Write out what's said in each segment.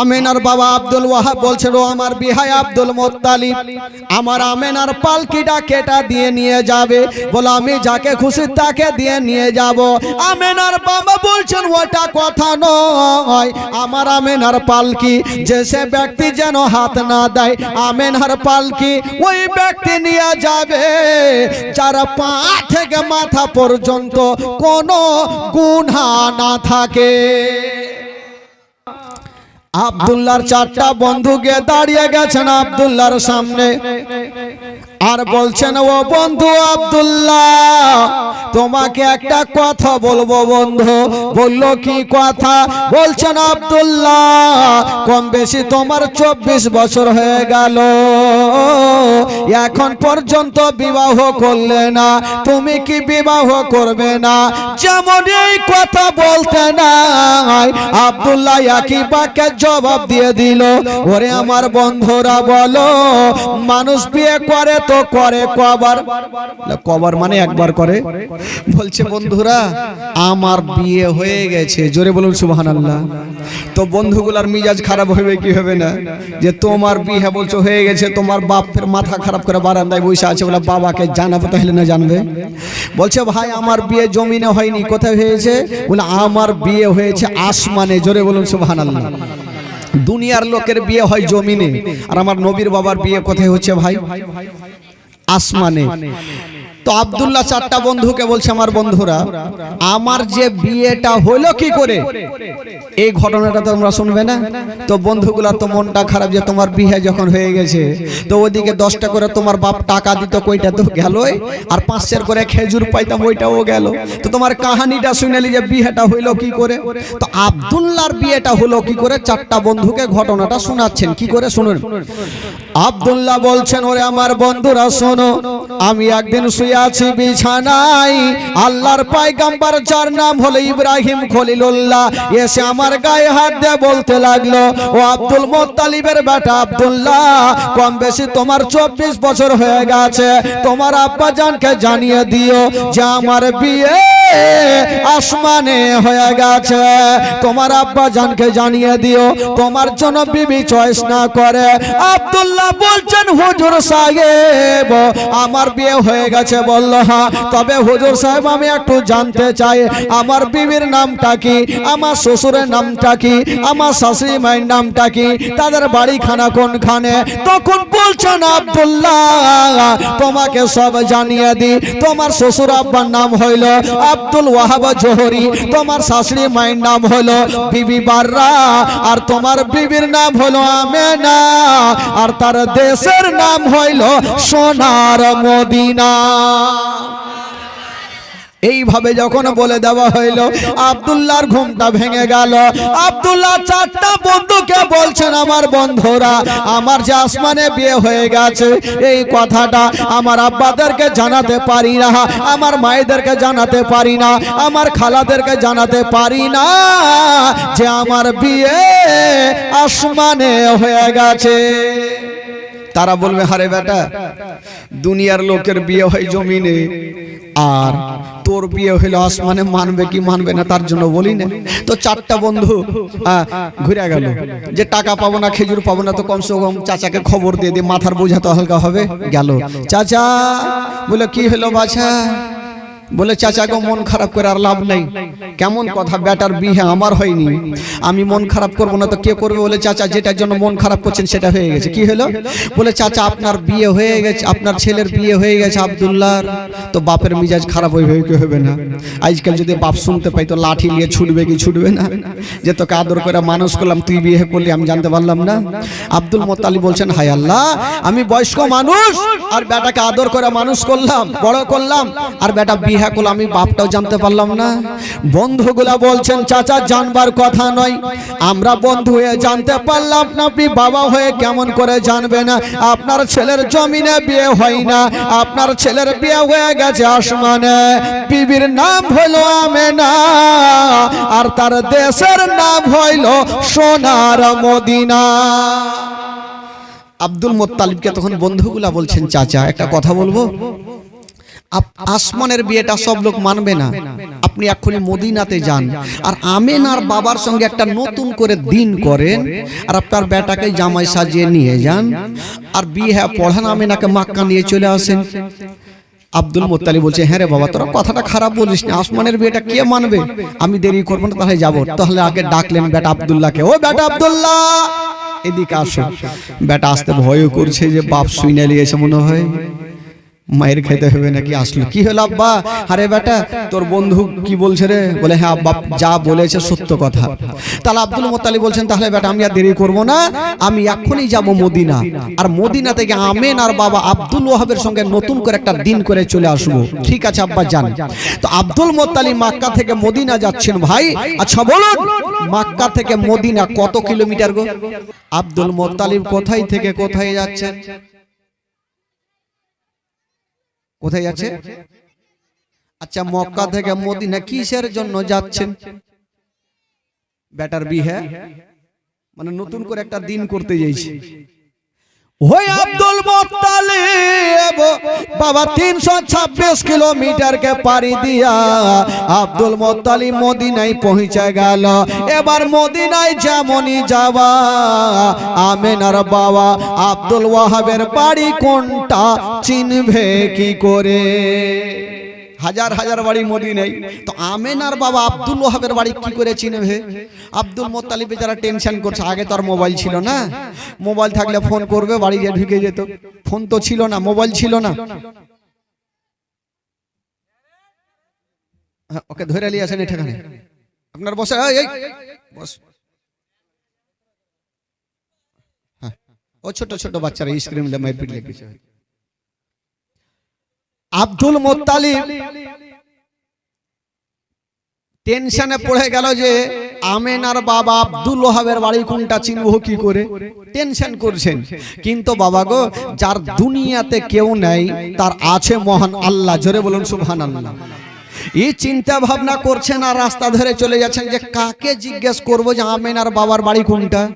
আমেনার বাবা আব্দুল ওয়াহাব বলছেন ও আমার বিহাই আব্দুল মোত্তালিব, আমার আমেনার পালকিটা কেটা দিয়ে নিয়ে যাবে? বলে, আমি যাকে খুশি তাকে দিয়ে নিয়ে যাব। আমেনার বাবা বলছেন, ওটা কথা নয়। আমার আমেনার পালকি যে সে ব্যক্তি যেন হাত না দেয়, আমেনার পালকি ওই ব্যক্তি নিয়ে যাবে। যার পা থেকে মাথা পর্যন্ত কোনো গুণা না থাকে। আব্দুল্লাহর চারটা বন্ধুকে দাঁড়িয়ে গেছেন আবদুল্লার সামনে। আর বলছেন, ও বন্ধু আবদুল্লাহ, তোমাকে একটা কথা বলব বন্ধু। বলল, কি কথা? বলছেন, আবদুল্লাহ কম বেশি তোমার চব্বিশ বছর হয়ে গেল। এখন পর্যন্ত বিবাহ করলে না, তুমি কি বিবাহ করবে না? যেমন এই কথা বলতে নাই। আব্দুল্লাহ একই বাক্যে জবাব দিয়ে দিল, ওরে আমার বন্ধুরা বলো, মানুষ বিয়ে করে তো করে কবার। কবার মানে একবার করে? বলছে, বন্ধুরা, আমার বিয়ে হয়ে গেছে। জোরে বলুন সুবাহান আল্লাহ তো বন্ধুগুলার মিজাজ খারাপ হবে কি হবে না? যে, তোমার বিয়ে বলছো, হয়ে গেছে, তোমার বাপের মাথা খারাপ করে বারান্দায় বসে আছে, বলে বাবাকে জানাব, তাহলে না জানবে? বলছে, ভাই, আমার বিয়ে জমিনে হয়নি, কোথায় হয়েছে? বলে, আমার বিয়ে হয়েছে আসমানে। জোরে বলুন সুবাহ দুনিয়ার লোকের বিয়ে হয় জমিনে, আর আমার নবীর বাবার বিয়ে কোথায় হচ্ছে, ভাই? আসমানে। তো আব্দুল্লাহ চারটা বন্ধুকে বলছে আমার বন্ধুরা আমার যে বিয়েটা হলো কি করে? এই ঘটনাটা তোমরা শুনবে না? তো বন্ধুগুলার তো মনটা খারাপ যে তোমার বিয়ে যখন হয়ে গেছে তো ওদিকে দশটা করে তোমার বাপ টাকা দিত কইটা তো গেলই আর পাঁচশের করে খেজুর পাইতাম ওইটাও গেল। তো তোমার কাহানিটা শুনেলি যে বিয়েটা হইল কি করে? তো আব্দুল্লাহর বিয়েটা হলো কি করে? চারটা বন্ধুকে ঘটনাটা শোনাচ্ছেন কি করে শুনুন? আব্দুল্লাহ বলছেন ওরে আমার বন্ধুরা শোনো আমি একদিন শুয়ে আছি বিছানায়। আল্লাহর পায়গাম্বার, যার নাম হলো ইব্রাহিম খলিলুল্লাহ। এসে আমার গায়ে হাত দিয়ে বলতে লাগল, ও আব্দুল মোত্তালিবের বেটা আব্দুল্লাহ, কম বেশি তোমার চব্বিশ বছর হয়ে গেছে। তোমার আব্বা জানকে জানিয়ে দিও যে আমার বিয়ে আসমানে হয়ে গেছে। তোমার আব্বা জানকে জানিয়ে দিও, তোমার জন্য বিবি চয়েস না করে। আব্দুল্লাহ বলছেন, হুজুর সাহেব, আমার বিয়ে হয়ে গেছে। বলল হ্যাঁ তবে হুজুর সাহেব, আমি একটু জানতে চাই, আমার বিবির নামটা কি? আমার শ্বশুরের নামটা কি? আমার শাশুড়ি মায়ের নামটা কি? তাদের বাড়ি খানা কোনখানে? তখন বলছেন, আব্দুল্লাহ, তোমাকে সব জানিয়ে দি তোমার শ্বশুর আব্বার নাম হইল আব্দুল ওয়াহাব জোহরি। তোমার শাশুড়ি মায়ের নাম হলো বিবি বাররা। আর তোমার বিবির নাম হলো আমেনা। আর তার দেশের নাম হইল সোনার মদিনা। এইভাবে যখন বলে দেওয়া হইল, আব্দুল্লাহর ঘুমটা ভেঙে গেল। আব্দুল্লাহ, চারটা বন্ধুকে বলছেন, আমার বন্ধুরা, আমার যে আসমানে বিয়ে হয়ে গেছে, এই কথাটা আমার আব্বাদেরকে জানাতে পারি না, আমার মায়েদেরকে জানাতে পারি না, আমার খালাদেরকে জানাতে পারি না যে আমার বিয়ে আসমানে হয়ে গেছে। তারা বলবে, হারে বেটা, দুনিয়ার লোকের বিয়ে হয় জমিনে, আর তোর বিয়ে হইল আসমানে মানবে কি মানবে না তার জন্য বলি না। তো চারটা বন্ধু ঘুরে গেল। যে টাকা পাবো না, খেজুর পাবো না, তো কমসে কম চাচাকে খবর দিয়ে দিয়ে মাথার বোঝা তো হালকা হবে। গেল। চাচা, বলে, কি হলো বাছা? বলে, চাচা গো, মন খারাপ করে আর লাভ নাই। কেমন কথা বেটার বিয়ে আমার হয়নি। আমি মন খারাপ করব না তো কে করবে? বলে, চাচা, যেটার জন্য মন খারাপ করছেন সেটা হয়ে গেছে। কি হলো? বলে, চাচা, আপনার বিয়ে হয়ে গেছে, আপনার ছেলের বিয়ে হয়ে গেছে আব্দুল্লাহর। তো বাপের মিজাজ খারাপ হয়ে কি হবে না। আজকাল যদি বাপ শুনতে পাই তো লাঠি নিয়ে ছুটবে কি ছুটবে না? যে তোকে আদর করে মানুষ করলাম, তুই বিয়ে করলি, আমি জানতে পারলাম না। আব্দুল মোতালি বলছেন হাই আল্লাহ, আমি বয়স্ক মানুষ, আর বেটাকে আদর করে মানুষ করলাম, বড় করলাম, আর বেটা বিয়ে করলাম আমি বাপটাও জানতে পারলাম না। বন্ধুগুলা বলছেন, চাচা, জানবার কথা নয়। আমরা বন্ধু হয়ে জানতে পারলাম না, আপনি বাবা হয়ে কেমন করে জানবে না। আপনার ছেলের জমিনে বিয়ে হয় না। আপনার ছেলের বিয়ে হয়ে গেছে আসমানে। বিবির নাম হলো আমেনা, আর তার দেশের নাম হইল সোনার মদিনা। আব্দুল মোত্তালিবকে তখন বন্ধুগুলা বলছেন, চাচা, একটা কথা বলব? আসমানের বিয়েটা সব লোক মানবে না। আপনি এক্ষুনি মদিনাতে যান। আর আমেন আর বাবার সঙ্গে একটা নতুন করে দিন করেন আর আপনার বেটাকে জামাই সাজিয়ে নিয়ে যান। আর বিয়ে হ্যাঁ পড়ান, আমেনাকে মাক্কা নিয়ে চলে আসেন। আব্দুল মোত্তালি বলছে হ্যাঁ রে বাবা, তোরা কথাটা খারাপ বলিস না। আসমানের বিয়েটা কে মানবে? আমি দেরি করব না, তাহলে যাব। তাহলে আগে ডাকলেন বেটা আব্দুল্লাহকে। ও বেটা আবদুল্লাহ, এদিকে আসো। বেটা আসতে ভয়ও করছে যে বাপ শুইনে লিয়েছে মনে হয়। মায়ের খেতে হবে নাকি আসলো? কি হলো আব্বা? আরে বেটা, তোর বন্ধু কি বলছে রে? বলে হ্যাঁ আব্বা, যা বলেছে সত্য কথা। তাহলে আব্দুল মোত্তালি বলছেন, তাহলে বেটা, আমি আর দেরি করব না। আমি এখনই যাব মদিনা। আর মদিনা থেকে আমেন আর বাবা আব্দুল ওয়াহাবের সঙ্গে নতুন করে একটা দিন করে চলে আসব। ঠিক আছে আব্বা, যান। তো আব্দুল মোত্তালি মাক্কা থেকে মদিনা যাচ্ছেন, ভাই। আচ্ছা বলুন, মাক্কা থেকে মদিনা কত কিলোমিটার গো? আব্দুল মোত্তালিব কোথায় থেকে কোথায় যাচ্ছেন? কোথায় যাচ্ছে? আচ্ছা মক্কা থেকে মদিনা কিসের জন্য যাচ্ছেন? ব্যাটার বিহে মানে নতুন করে একটা দিন করতে যাইছি ওই আব্দুল মোত্তালিব বাবা তিনশো ছাব্বিশ কিলোমিটারকে পাড়ি দিয়া আব্দুল মোত্তালিব মদিনায় পৌঁছে গেল। এবার মদিনায় যেমনই যাওয়া, আমেনার বাবা আব্দুল ওয়াহাবের বাড়ি কোনটা চিনবে কি করে? হাজার হাজার বাড়ি মদিনায়। তো আমেনার বাবা আব্দুল ওয়াহাবের বাড়ি কি করে চিনবে? আব্দুল মোত্তালিব যারা টেনশন করছে, আগে তো আর মোবাইল ছিল না। মোবাইল থাকলে ফোন করবে বাড়ি গিয়ে ঢুকে যেত। ফোন তো ছিল না মোবাইল ছিল না। হ্যাঁ, ওকে ধরে নিয়ে আসেন এখানে। আপনার বসে এই, বস। হ্যাঁ, ও ছোট ছোট বাচ্চারা স্ক্রিন লেগেছে আব্দুল মোত্তালিব টেনশনে পড়ে গেল যে আমেনার বাবা আব্দুল ওহাবের বাড়ি কোনটা চিনবো কি করে? টেনশন করছেন। কিন্তু বাবা গো, যার দুনিয়াতে কেউ নেই, তার আছে মহান আল্লাহ। জোরে বলুন, সুবহানাল্লাহ। আল্লাহ এই চিন্তা ভাবনা করছেন আর রাস্তা ধরে চলে যাচ্ছেন যে কাকে জিজ্ঞেস করব যে আমেনার বাবার বাড়ি কোনটা?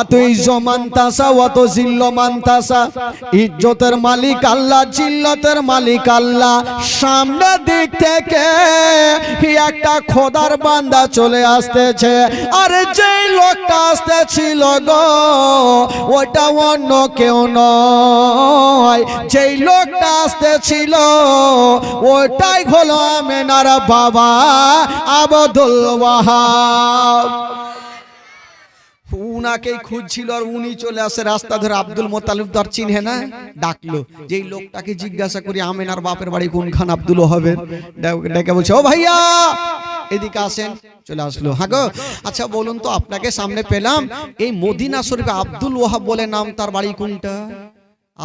অত ইজ্জমান্তাসা অত জিল্লমান্তাসা ইজ্জতের মালিক আল্লাহ, জিল্লতের মালিক আল্লাহ। সামনে দিক থেকে একটা খোদার বান্দা চলে আসতেছে। আর যেই লোকটা আসতেছিল গো ওটা অন্য কেউ নয়। যেই লোকটা আসতেছিল ওটাই হলো আমেনার বাবা আবদুল ওয়াহাব। উনাকেই খুঁজছিল আর উনি চলে আসে রাস্তা ধরে। আব্দুল মোতালিব চিনহে না। ডাকলো। যেই লোকটাকে জিজ্ঞাসা করি, আমেনার বাপের বাড়ি আব্দুল হবে ডেকে বলছে, ও ভাইয়া! এদিকে আসেন, চলে আসলো। হ্যাঁ গো। আচ্ছা বলুন তো, আপনাকে সামনে পেলাম। এই মদিনা শরীফে আব্দুল ওয়াহাব বলে নাম, তার বাড়ি কোনটা?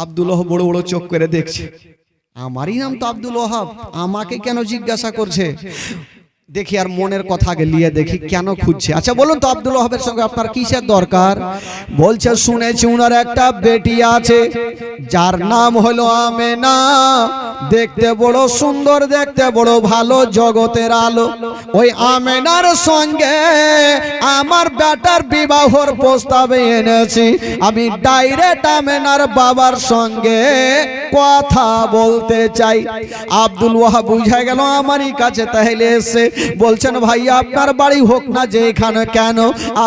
আব্দুল ওয়াহাব বড় বড় চোখ করে দেখছে। আমারই নাম তো আব্দুল ওহাব আমাকে কেন জিজ্ঞাসা করছে? দেখি আর মনের কথা আগে নিয়ে দেখি কেন খুঁজছে? আচ্ছা বলুন তো আব্দুল ওয়াহাবের সঙ্গে আপনার কিসের দরকার? বলছে শুনেছি উনার একটা বেটি আছে যার নাম হলো আমেনা। দেখতে বড় সুন্দর দেখতে বড় ভালো জগতের আলো। ওই আমেনার সঙ্গে আমার বেটার বিবাহর প্রস্তাবে এনেছি। আমি ডাইরেক্ট আমেনার বাবার সঙ্গে কথা বলতে চাই। আব্দুল ওয়াহাব বুঝা গেল আমারই কাছে তাহলে এসে বলছেন ভাইয়া আপনার বাড়ি হোক না যে এখানে কেন,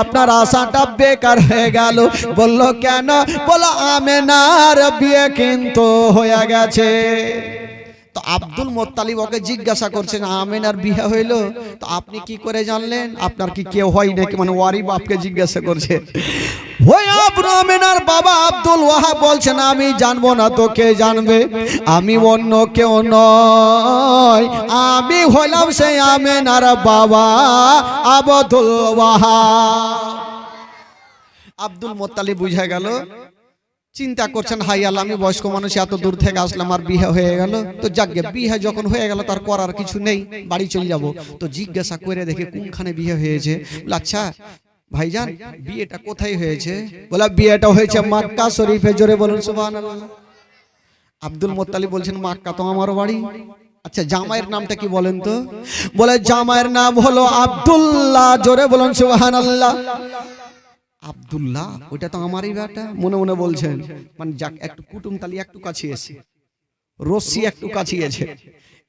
আপনার আশাটা বেকার হয়ে গেল। বলল, কেন? বলো আমেনার বিয়ে কিন্তু হয়ে গেছে। তো আব্দুল মোত্তালিব ওকে জিজ্ঞাসা করছেন, আমেনার বিয়ে হইল? তো আপনি কি করে জানলেন? আপনার কি কেউ হয় নাকি? মানে ওয়ারি বাপকে জিজ্ঞাসা করছে। বাবা আব্দুল ওয়াহাব বলছেন, আমি জানব না তো কে জানবে? আমি অন্য কেউ নয়। আমি হলাম সেই আমেনার বাবা আবদুল ওয়াহা আব্দুল মোত্তালিব বুঝা গেল চিন্তা করছেন হাই আল্লাহ আমি বয়স্ক মানুষ এত দূর থেকে আসলাম আর বিয়ে হয়ে গেল। তো যাকে বিয়ে যখন হয়ে গেল তার করার কিছু নেই বাড়ি চলে যাব। তো জিজ্ঞাসা করে দেখে কোনখানে বিয়ে হয়েছে। আচ্ছা ভাইজান বিয়েটা কোথায় হয়েছে? বলে বিয়েটা হয়েছে মাক্কা শরীফে। জোরে বলুন সুবহানাল্লাহ। আব্দুল মোত্তালিব বলছেন মাক্কা তো আমার বাড়ি? আচ্ছা জামাইয়ের নামটা কি বলেন তো? বলে জামাইয়ের নাম হলো আব্দুল্লাহ। জোরে বলুন সুবহানাল্লাহ। আব্দুল্লাহ ওইটা তো আমারই বেটা মনে মনে বলছেন মানে যাক একটু কুটুম তালি একটু কাছে এসে রশ্মি একটু কাছে এসে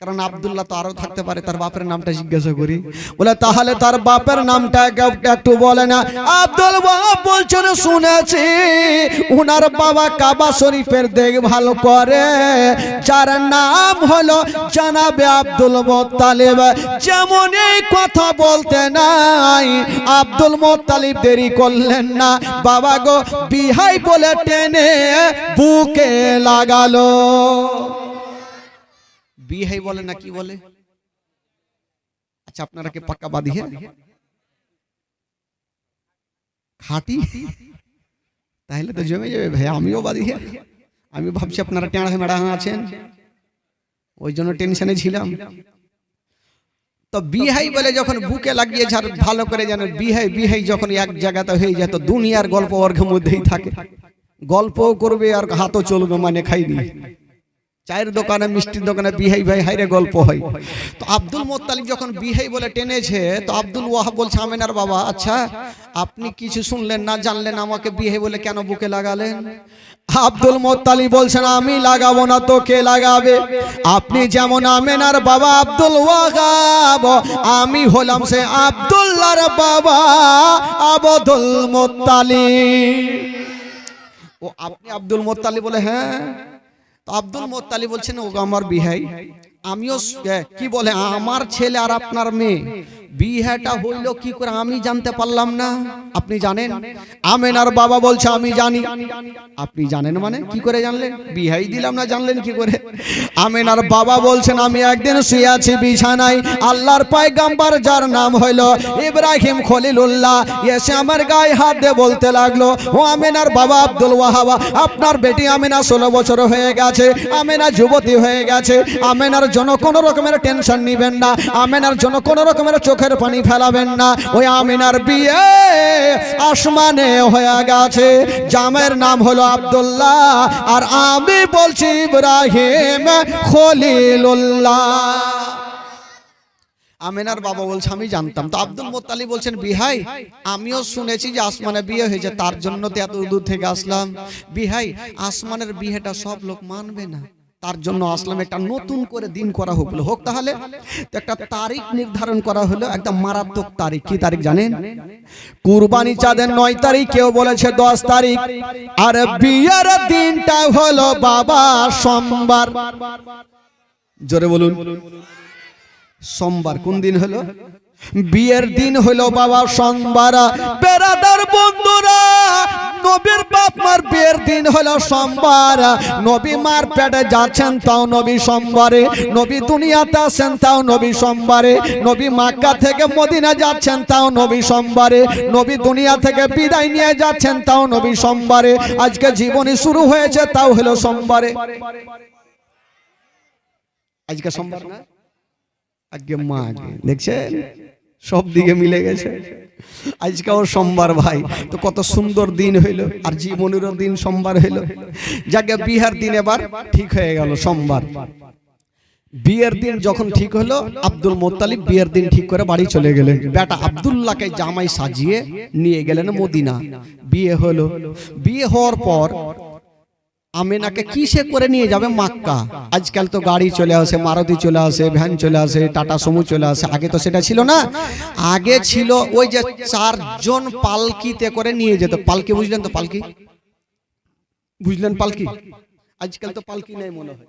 কারণ আব্দুল্লাহ তো আরও থাকতে পারে তার বাপের নামটা জিজ্ঞাসা করি। বলে তাহলে তার বাপের নামটা এক- একটু বলে না। আব্দুল ওয়াহাব বলছেন শুনেছি উনার বাবা কাবা শরীফের দেখভাল করে। যার নাম হলো জানাবে আব্দুল মোত্তালিব। যেমন এই কথা বলতে নাই আব্দুল মোত্তালিব দেরি করলেন না। বাবা গো বিহাই বলে টেনে বুকে লাগালো। বিহাই বলে না কি বলে আচ্ছা আপনারা কি পাক্কা বাদিহে খাটি তাহলে তো জমে যাবে ভাই আমিও বাদিহে আমি ভাবছি আপনারা টেঁড়া মেড়া আছেন ওই জন্য টেনশনে ছিলাম তো বিহাই বলে যখন বুকে লাগিয়ে আর ভালো করে জানেন বিহাই বিহাই যখন এক জায়গাতে হয়ে যেত দুনিয়ার গল্প অর্ঘের মধ্যেই থাকে গল্পও করবে আর হাতও চলবে মানে খাইনি চায়ের দোকানে, মিষ্টির দোকানে বিহাই ভাই, হাইরে গল্প হয়। তো আব্দুল মোত্তালিব যখন বিহাই বলে টেনেছে, তো আব্দুল ওয়াহাব বলছে, আমেনার বাবা আচ্ছা আপনি কিছু শুনলেন না, জানলেন আমাকে বিহাই বলে কেন বুকে লাগালেন? আব্দুল মোত্তালিব বলছেন, আমি লাগাবো না তো কে লাগাবে। আপনি যেমন আমেনার বাবা, আব্দুল ওয়াহাব, আমি হলাম সে আব্দুল্লাহর বাবা, আবদুল মোত্তালিব ও আপনি আব্দুল মোত্তালিব বলে হ্যাঁ তো আব্দুল মোত্তালি বলছেন ও আমার বিহাই আমিও কি বলে আমার ছেলে আর আপনার মেয়ে। বিহাটা হইল কি করে আমি জানতে পারলাম না। আপনি জানেন? আমেনার বাবা বলছে আমি জানি। আপনি জানেন মানে? কি করে জানলেন? বিহাই দিলাম না জানলেন কি করে? আমেনার বাবা বলছেন আমি একদিন শুয়ে আছি বিছানায়। আল্লাহর পায়গাম্বার যার নাম হইল ইব্রাহিম খলিলুল্লাহ। এসে আমার গায়ে হাত দিয়ে বলতে লাগল ও আমেনার বাবা আব্দুল ওয়াহাবা আপনার বেটি আমেনা ষোলো বছর হয়ে গেছে আমেনা যুবতী হয়ে গেছে। আমেনার জন্য কোনো রকমের টেনশন নিবেন না। আমেনার জন্য কোনো রকমের চোখের পানি ফেলাবেন না। ওই আমিনার বিয়ে আসমানে হয়ে গেছে। জামের নাম হলো আব্দুল্লাহ। আর আমি বলছি ইব্রাহিম খলিলুল্লাহ। আমেনার বাবা বলছে, আমি জানতাম। তো আব্দুল মোত্তালি বলছেন, বিহাই, আমিও শুনেছি যে আসমানে বিয়ে হয়েছে, তার জন্য তো এত দূর থেকে আসলাম। বিহাই, আসমানের বিয়েটা সব লোক মানবে না। তার জন্য আসলাম, একটা নতুন করে দিন করা হোক হোক তাহলে একটা তারিখ নির্ধারণ করা হলো, একটা মারাত্মক তারিখ। কি তারিখ জানেন? কুরবানি চাঁদের নয় তারিখ, কেউ বলেছে দশ তারিখ। আর বিয়ের দিনটা হলো বাবা সোমবার। জোরে বলুন। সোমবার কোন দিন হলো? বিয়ের দিন হলো বাবা সোমবার। বেরাদার বন্ধুরা নবীর বাপ মার বিয়ের দিন হলো সোমবার। নবী মার পেটে যাচ্ছেন, তাও নবী সোমবারে। নবী দুনিয়াতে আসেন তাও নবী সোমবারে। নবী মাক্কা থেকে মদিনা যাচ্ছেন, তাও নবী সোমবারে। নবী দুনিয়া থেকে বিদায় নিয়ে যাচ্ছেন, তাও নবী সোমবারে। আজকে জীবনী শুরু হয়েছে, তাও হলো সোমবারে। আজকে সোমবার না? আজকে মা আগে দেখছেন? সব দিকে মিলে গেছে। আজকে আজকেও সোমবার ভাই তো কত সুন্দর দিন হইল। আর জীবনেরও দিন সোমবার হইল। যাকে বিহার দিন এবার ঠিক হয়ে গেল সোমবার। বিয়ের দিন যখন ঠিক হলো আব্দুল মোত্তালিব বিয়ের দিন ঠিক করে বাড়ি চলে গেলেন। বেটা আব্দুল্লাহকে জামাই সাজিয়ে নিয়ে গেলেন মদিনা। বিয়ে হলো। বিয়ে হওয়ার পর আমেনাকে কিসে করে নিয়ে যাবে মাক্কা? আজকাল তো গাড়ি চলে আসে, মারুতি চলে আসে, ভ্যান চলে আসে, টাটা সমু চলে আসে। আগে তো সেটা ছিল না। আগে ছিল ওই যে চারজন পালকিতে করে নিয়ে যেত। পালকি বুঝলেন তো পালকি? বুঝলেন পালকি? আজকাল তো পালকি নেই মনে হয়।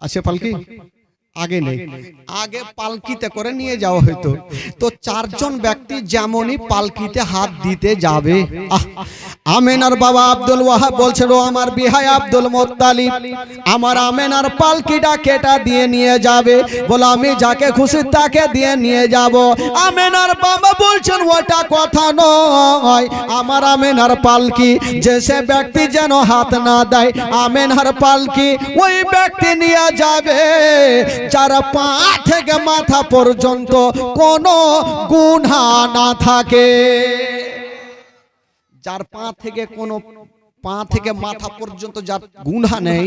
আছে পালকি? আগে নেই। আগে পালকিতে করে নিয়ে যাওয়া হতো তো চারজন ব্যক্তি যেমনই পালকিতে হাত দিতে যাবে। আমেনার বাবা আব্দুল ওয়াহাব বলছিল আমার বিহাই আব্দুল মোত্তালিব আমার আমেনার পালকিটা কেটা দিয়ে নিয়ে যাবে। বলে আমি যাকে খুশি তাকে দিয়ে নিয়ে যাব। আমেনার বাবা বলছেন ওটা কথা নয়। আমার আমেনার পালকি যে সে ব্যক্তি যেন হাত না দেয় আমেনার পালকি ওই ব্যক্তি নিয়ে যাবে। যার পা থেকে মাথা পর্যন্ত কোনো গুণা না থাকে। যার পা থেকে কোনো পা থেকে মাথা পর্যন্ত যার গুণা নেই,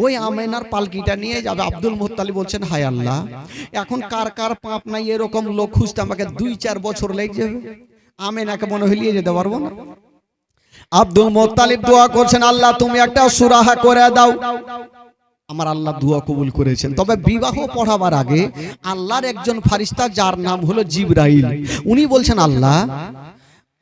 ওই আমেনার পালকিটা নিয়ে যাবে। আব্দুল মোত্তালি বলছেন, হায় আল্লাহ, এখন কার কার পাপ নাই এরকম লোক খুঁজতে আমাকে দুই চার বছর লেগে যাবে। আমেনাকে মনে হলিয়ে যেতে পারব না। আব্দুল মোত্তালিব দোয়া করছেন, আল্লাহ তুমি একটা সুরাহা করে দাও। আমার আল্লাহ দুয়া কবুল করেছেন। তবে বিবাহ পড়াবার আগে আল্লাহর একজন ফারিস্তা, যার নাম হলো জিবরাইল, উনি বলছেন, আল্লাহ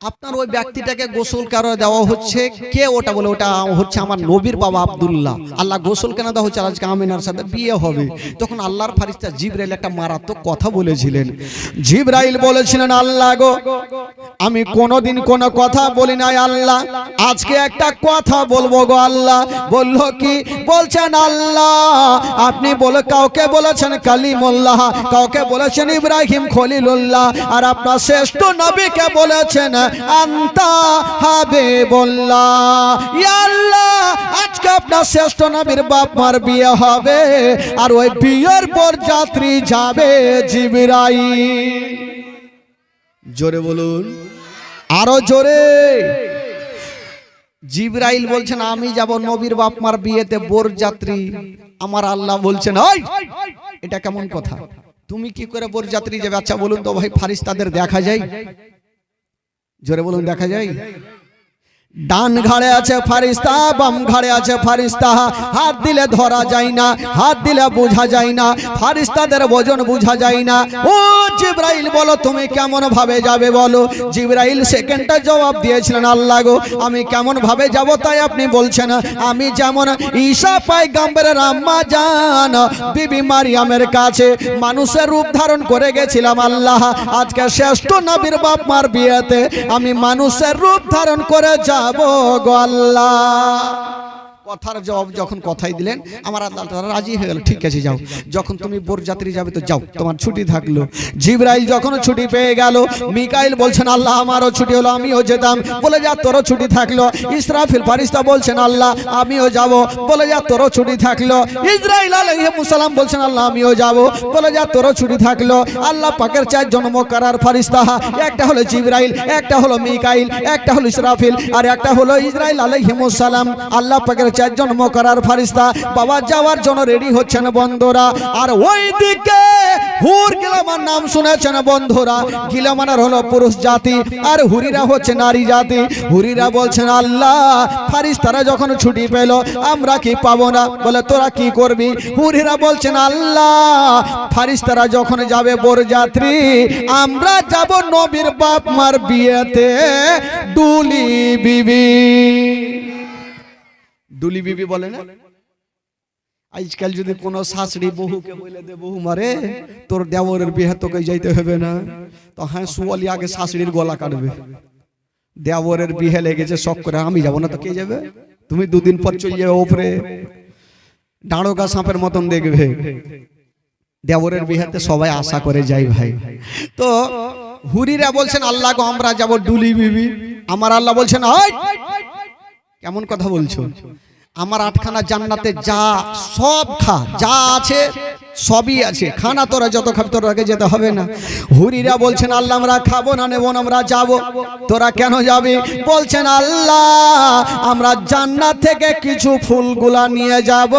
আপনার ওই ব্যক্তিটাকে গোসল কারও দেওয়া হচ্ছে? কে ওটা বলে? ওটা হচ্ছে আমার নবীর বাবা আবদুল্লাহ। আল্লাহ গোসল কেন দেওয়া হচ্ছে? আজকে আমিনার সাথে বিয়ে হবে। তখন আল্লাহর ফারিস্তা জিবরাইল একটা মারাত্মক কথা বলেছিলেন। জিবরাইল বলেছিলেন আল্লাহ গো আমি কোনোদিন কোনো কথা বলি নাই আল্লাহ আজকে একটা কথা বলব গো আল্লাহ। বলল কি? বলছেন আল্লাহ। আপনি বলে কাউকে বলেছেন কালিমুল্লাহ। কাউকে বলেছেন ইব্রাহিম খলিলুল্লাহ। আর আপনার শ্রেষ্ঠ নবীকে বলেছেন আন্তা হবে বললা আজকে আপনার শ্রেষ্ঠ নবীর বাপ মার বিয়ে হবে, আর ওই বিয়ের পর যাত্রী যাবে জিবরাই জোরে বলুন। আরও জোরে। জিবরাইল বলছেন, আমি যাব নবীর বাপ মার বিয়েতে বোর যাত্রী। আমার আল্লাহ বলছেন, ওই, এটা কেমন কথা? তুমি কি করে বোর যাত্রী যাবে? আচ্ছা বলুন তো ভাই, ফারিস্তাদের দেখা যায়? জোরে বলুন দেখা যায়। ডান ঘাড়ে আছে ফারিস্তা, বাম ঘাড়ে আছে ফারিস্তা। হাত দিলে ধরা যায় না, হাত দিলে বোঝা যায় না, ফারিস্তাদের ওজন বোঝা যায় না। ও জিব্রাইল, বলো তুমি কেমন ভাবে যাবে বলো? জিব্রাইল সেকেন্ডটা জবাব দিয়েছিলেন, আল্লাহ গো, আমি কেমন ভাবে যাব তাই আপনি বলছেন, আমি যেমন ঈশা পাই গাম্বের রাম্মা জান, বিবি মারিয়ামের কাছে মানুষের রূপ ধারণ করে গেছিলাম, আল্লাহ। আজকে শ্রেষ্ঠ নবীর বাপ মার বিয়েতে আমি মানুষের রূপ ধারণ করে যাব গো আল্লাহ কথার জবাব যখন কথাই দিলেন, আমার আল্লাহ তাআলা রাজি হয়ে গেল, ঠিক আছে, যাও। যখন তুমি বরযাত্রী যাবে তো যাও, তোমার ছুটি থাকল। জিব্রাইল যখন ছুটি পেয়ে গেল, মিকাইল বলছেন, আল্লাহ, আমারও ছুটি হলো, আমিও যেতাম। বলে যা, তোরও ছুটি থাকল। ইসরাফিল ফারিস্তা বলছেন, আল্লাহ, আমিও যাব। বলে যা, তোরও ছুটি থাকল। ইসরাইল আলাইহিসসালাম বলছেন, আল্লাহ, আমিও যাব। বলে যা, তোরও ছুটি থাকল। আল্লাহ পাকের চার জন্ম করার ফারিস্তা, একটা হলো জিব্রাইল, একটা হলো মিকাইল, একটা হলো ইসরাফিল, আর একটা হলো ইসরাইল আলাইহিমুসালাম আল্লাহ পাকের চারজন মকরার ফারিস্তা। বাবা যাওয়ার জন্য রেডি হচ্ছেন বন্ধুরা। আর ওই দিকে হুর গিলামার নাম শুনেছেন বন্ধুরা। গিলামানার হলো পুরুষ জাতি, আর হুরিরা হচ্ছে নারী জাতি। হুরিরা বলছেন, আল্লাহ, ফারিস্তারা যখন ছুটি পেল, আমরা কি পাবো না? বলে, তোরা কি করবি? হুরিরা বলছেন, আল্লাহ, ফারিস্তারা যখন যাবে বরযাত্রী আমরা যাব নবীর বাপ মার বিয়েতে। ডুলি বিবি। ডুলি বিবি বলে না? আজকাল যদি কোনো শাশুড়ি বহুকে বলে দে বহু মারে তোর দেওরের বিয়ে তোকে যাইতে হবে না। তো হ্যাঁ সুয়ালি আগে শাশুড়ির গলা কাটবে। দেওরের বিয়ে লেগেছে শখ করে আমি যাব না তো কে যাবে? তুমি দুদিন পর চলে যাবে ওপরে। ডাঁড়কা সাপের মতন দেখবে। দেওরের বিহাতে সবাই আশা করে যাই ভাই। তো হুরিরা বলছেন আল্লাহ গো আমরা যাব ডুলি বিবি। আমার আল্লাহ বলছেন "ওই, কেমন কথা বলছো? আমার আটখানা জান্নাতে যা সব খা যা আছে সবই আছে। খানা তোরা যত খাবি তোর আগে যেতে হবে না। হুরিরা বলছেন আল্লাহ আমরা খাব না নেব না আমরা যাব। তোরা কেন যাবি? বলছেন আল্লাহ আমরা জান্নাত থেকে কিছু ফুলগুলা নিয়ে যাব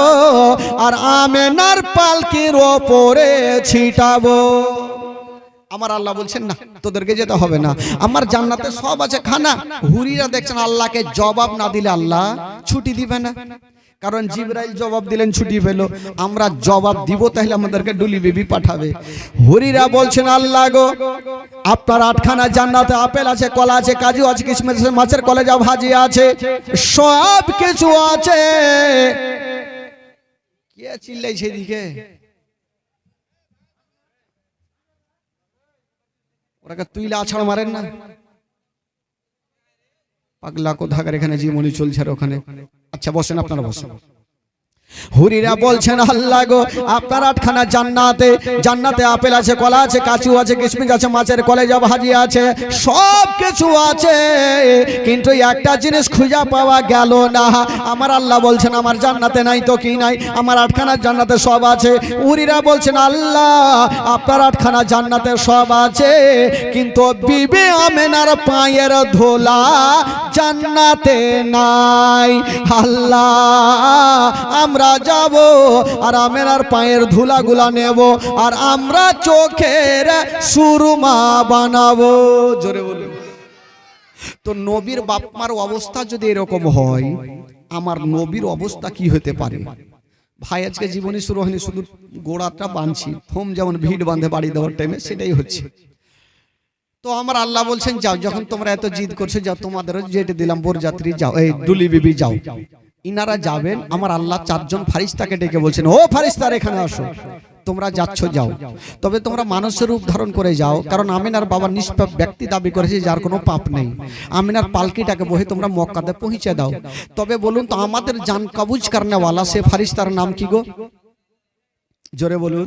আর আমেনার পালকির ওপরে ছিটাবো। আমার আল্লাহ বলছেন, না, তোদেরকে যেতে হবে না। আমার জান্নাতে সব আছে, খানা। হুরিরা দেখছেন, আল্লাহকে জবাব না দিলে আল্লাহ ছুটি দিবে না। কারণ জিব্রাইল জবাব দিলেন, ছুটি পেল। আমরা জবাব দিব, তাহলে আমাদেরকে ডুলি বিবি পাঠাবে। হরিরা বলছেন, আল্লাহ গো, আপনার আটখানা জান্নাতে আপেল আছে, কলা আছে, কাজু আছে, কিশমিশ আছে, মাছের কলেজা ভাজি আছে, সব কিছু আছে। কে চিল্লাই সেদিকে ওরাকে তুইলে আছাড় মারেন না। পাগলা কোথাকার এখানে যে জীবনী চলছে আর ওখানে। আচ্ছা বসেন, আপনারা বসেন। হুরিরা বলছেন আল্লাহ গো আপনার আটখানা জান্নাতে জান্নাতে আপেল আছে কলা আছে কাচু আছে কিশমিশ আছে মাছের কলেজা ভাজি আছে সব কিছু আছে। কিন্তু একটা জিনিস খুঁজে পাওয়া গেল না। আমার আল্লাহ বলছেন আমার জান্নাতে নাই তো কি নাই? আমার আটখানা জান্নাতে সব আছে। উরিরা বলছেন আল্লাহ আপনার আটখানা জান্নাতে সব আছে। কিন্তু বিবি আমেনার পায়ের ধোলা জান্নাতে নাই। আল্লাহ আমরা যাব, আর আমেনার পায়ের ধুলাগুলা নেব, আর আমরা চোখের সুরমা বানাবো। জোরে বলুন। তো নবীর বাপমার অবস্থা যদি এরকম হয়, আমার নবীর অবস্থা কি হতে পারে? ভাই, আজকে জীবনী শুরু হয়নি, শুধু গোড়াটা বাঁধছি। হোম যেমন ভিড় বাঁধে বাড়ি দেওয়ার টাইমে সেটাই হচ্ছে। তো আমার আল্লাহ বলছেন, যাও, যখন তোমরা এত জিদ করছ, যাও, তোমাদেরও যেটা দিলাম বরযাত্রী যাও, এই দুলি বিবি যাও। ইনারা যাবেন আমার আল্লাহ চারজন ফারিস্তাকে ডেকে বলছেন ও ফারিস্তার এখানে আসো তোমরা যাচ্ছ যাও। তবে তোমরা মানুষের রূপ ধারণ করে যাও কারণ আমিনার বাবা নিষ্পাপ ব্যক্তি দাবি করেছে যার কোনো পাপ নেই। আমিনার পালকিটাকে বহে তোমরা মক্কাতে পৌঁছে দাও। তবে বলুন তো আমাদের জান কাবুজ কারনেওয়ালা সে ফারিস্তার নাম কি গো? জোরে বলুন।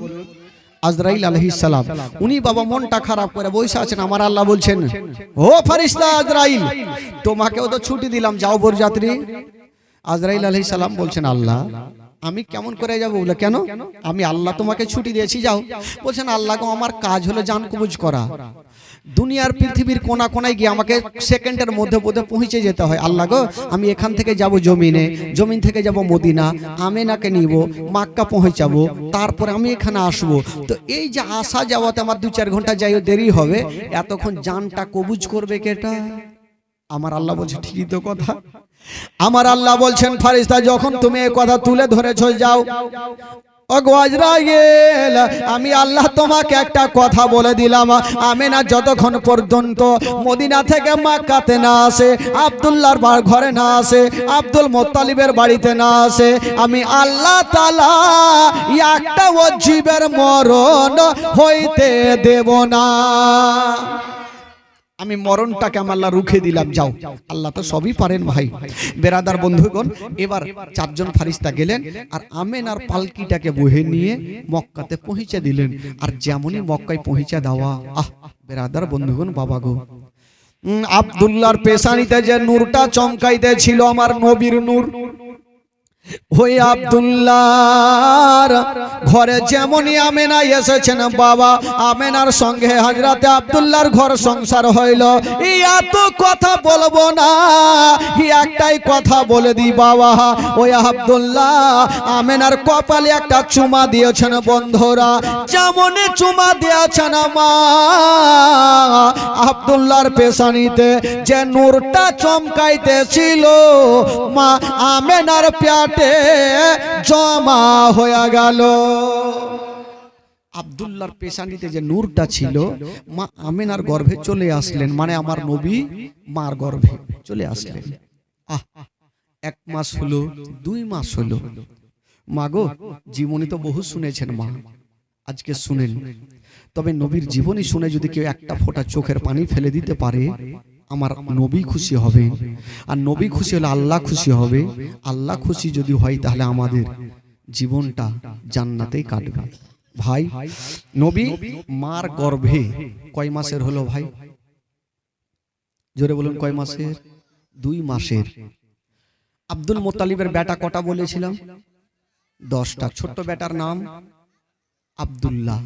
আজরাইল সালাম। উনি বাবা মনটা খারাপ করে বসে আছেন। আমার আল্লাহ বলছেন ও ফারিস্তা আজরাইল তোমাকেও তো ছুটি দিলাম যাও বরযাত্রী আজরাইল আলহিস সালাম বলছেন আল্লাহ আমি কেমন করে যাব বলে? কেন? আমি আল্লাহ তোমাকে ছুটি দিয়েছি যাও। বলছেন আল্লাহ গো আমার কাজ হলো জান কবুজ করা। দুনিয়ার পৃথিবীর কোনা কোনায় গিয়ে আমাকে সেকেন্ডের মধ্যে মধ্যে পৌঁছে যেতে হয়। আল্লাহ গো আমি এখান থেকে যাব জমিনে জমিন থেকে যাব মদিনা আমেনাকে নিব মাক্কা পৌঁছাবো তারপরে আমি এখানে আসব। তো এই যে আসা যাওয়াতে আমার দু চার ঘণ্টা যাই দেরি হবে এতক্ষণ জানটা কবুজ করবে কেটা আমার আল্লাহ বলছে ঠিকই তো কথা। আমার আল্লাহ বলছেন, ফারিস্তা, যখন তুমি এই কথা তুলে ধরেছ, যাও। আমি আল্লাহ তোমাকে একটা কথা বলে দিলাম। আমি না যতক্ষণ পর্যন্ত মদিনা থেকে মাক্কাতে না আসে, আবদুল্লাহর বার ঘরে না আসে, আব্দুল মোত্তালিবের বাড়িতে না আসে, আমি আল্লাহ তালা একটা জীবের মরণ হইতে দেব না। আমি মরণটাকে আমার আল্লাহ রুখে দিলাম, যাও। আল্লাহ তো সবই পারেন ভাই। বেরাদার বন্ধুগণ, এবার চারজন ফারিস্তা গেলেন আর আমেন আর পালকিটাকে বহে নিয়ে মক্কাতে পৌঁছে দিলেন। আর যেমনই মক্কায় পৌঁছে দেওয়া, আহ, বেরাদার বন্ধুগণ, বাবা গো। আব্দুল্লাহর পেশানিতে যে নূরটা চমকাইতে ছিল আমার নবীর নূর। ওই আব্দুল্লাহর ঘরে যেমনই আমেনা এসেছেন, বাবা, আমেনার সঙ্গে হাজরাতে আব্দুল্লাহর ঘর সংসার হইল। এত কথা বলব না একটাই কথা বলে দি বাবা, ওই আব্দুল্লাহ আমেনার কপালে একটা চুমা দিয়েছেন, বন্ধুরা। যেমনই চুমা দিয়েছেন মা আব্দুল্লাহর পেশানিতে যে নূরটা চমকাইতেছিল, মা আমেনার প্যাটে জমা হয়ে গেল। আব্দুল্লাহর পেশানিতে যে নূরটা ছিল, মা আমেনার গর্ভে চলে আসলেন। মানে আমার নবী মার গর্ভে চলে আসলেন। আহ, এক মাস হলো, দুই মাস হলো। মা গো, জীবনী তো বহু শুনেছেন মা। আজকে শুনেন। তবে নবীর জীবনী শুনে যদি কেউ একটা ফোঁটা চোখের পানি ফেলে দিতে পারে আমার নবী খুশি হবে আর নবী খুশি হলে আল্লাহ খুশি হবে। আল্লাহ খুশি যদি হয় তাহলে আমাদের জীবনটা জান্নাতেই কাটবে। ভাই, নবী মার গর্ভে কয় মাসের হলো ভাই? জোরে বলুন, কয় মাসের? দুই মাসের। আব্দুল মোতালিবের বেটা কটা বলেছিলাম? দশটা। ছোট্ট বেটার নাম আব্দুল্লাহ।